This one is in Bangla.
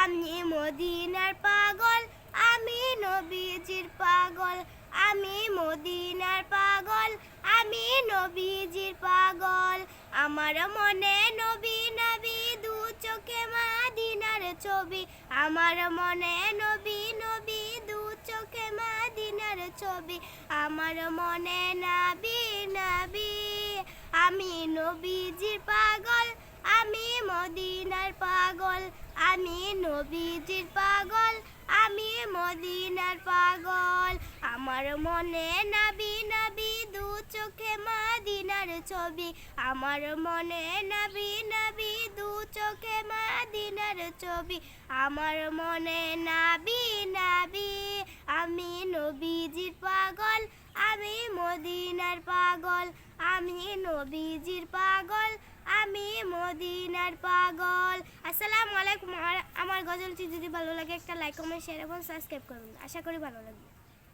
আমি মদিনার পাগল, আমি নবীজির পাগল, আমি মদিনার পাগল, আমি নবীজির পাগল। আমার মনে নবী নবী দু চোখে মাদিনার ছবি। আমার মনে নবী নবী দু চোখে মাদিনার ছবি। আমার মনে নাবি নাবি, আমি নবীজির পাগল। মদিনার পাগল, আমি নবীজির পাগল, আমি মদিনার পাগল। আমার মনে নাবি নাবি দু চোখে মাদিনার ছবি। আমার মনে নাবি নাবি দু চোখে মাদিনার ছবি। আমার মনে নাবি নাবি, আমি নবীজির পাগল, আমি মদিনার পাগল, আমি নবীজির পাগল আমি মদিনার পাগল। আসসালামু আলাইকুম। আমার- গজলটি যদি ভালো লাগে, একটা লাইক কমেন্ট শেয়ার এবং সাবস্ক্রাইব করুন। আশা করি ভালো লাগবে।